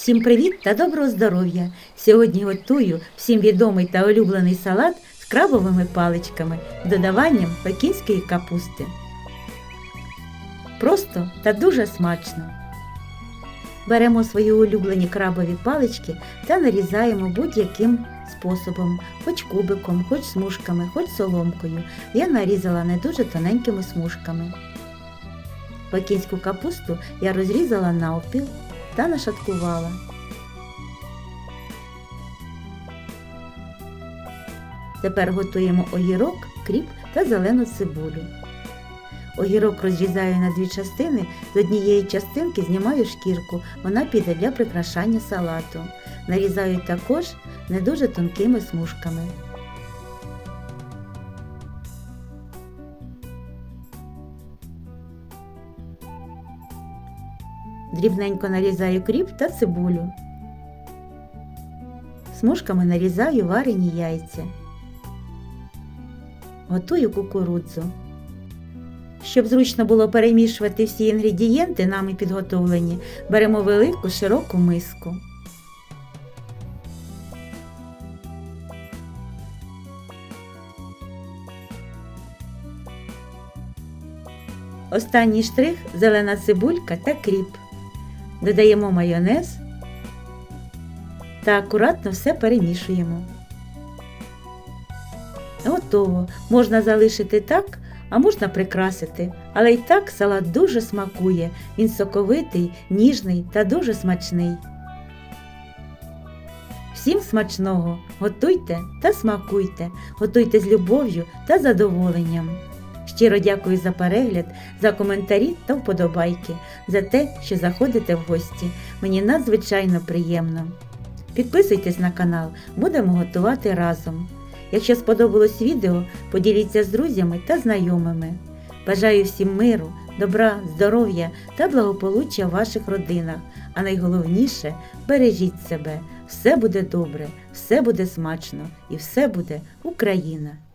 Всім привіт та доброго здоров'я! Сьогодні готую всім відомий та улюблений салат з крабовими паличками додаванням пекінської капусти. Просто та дуже смачно. Беремо свої улюблені крабові палички та нарізаємо будь-яким способом, хоч кубиком, хоч смужками, хоч соломкою. Я нарізала не дуже тоненькими смужками. Пекінську капусту я розрізала навпіл та нашаткувала. Тепер готуємо огірок, кріп та зелену цибулю. Огірок розрізаю на дві частини, з однієї частинки знімаю шкірку, вона піде для прикрашання салату. Нарізаю також не дуже тонкими смужками. Дрібненько нарізаю кріп та цибулю. Смужками нарізаю варені яйця. Готую кукурудзу. Щоб зручно було перемішувати всі інгредієнти, нами підготовлені, беремо велику широку миску. Останній штрих зелена цибулька та кріп. Додаємо майонез та акуратно все перемішуємо. Готово. Можна залишити так, а можна прикрасити. Але й так салат дуже смакує. Він соковитий, ніжний та дуже смачний. Всім смачного! Готуйте та смакуйте, готуйте з любов'ю та задоволенням. Щиро дякую за перегляд, за коментарі та вподобайки, за те, що заходите в гості. Мені надзвичайно приємно. Підписуйтесь на канал, будемо готувати разом. Якщо сподобалось відео, поділіться з друзями та знайомими. Бажаю всім миру, добра, здоров'я та благополуччя в ваших родинах. А найголовніше бережіть себе. Все буде добре, все буде смачно і все буде Україна!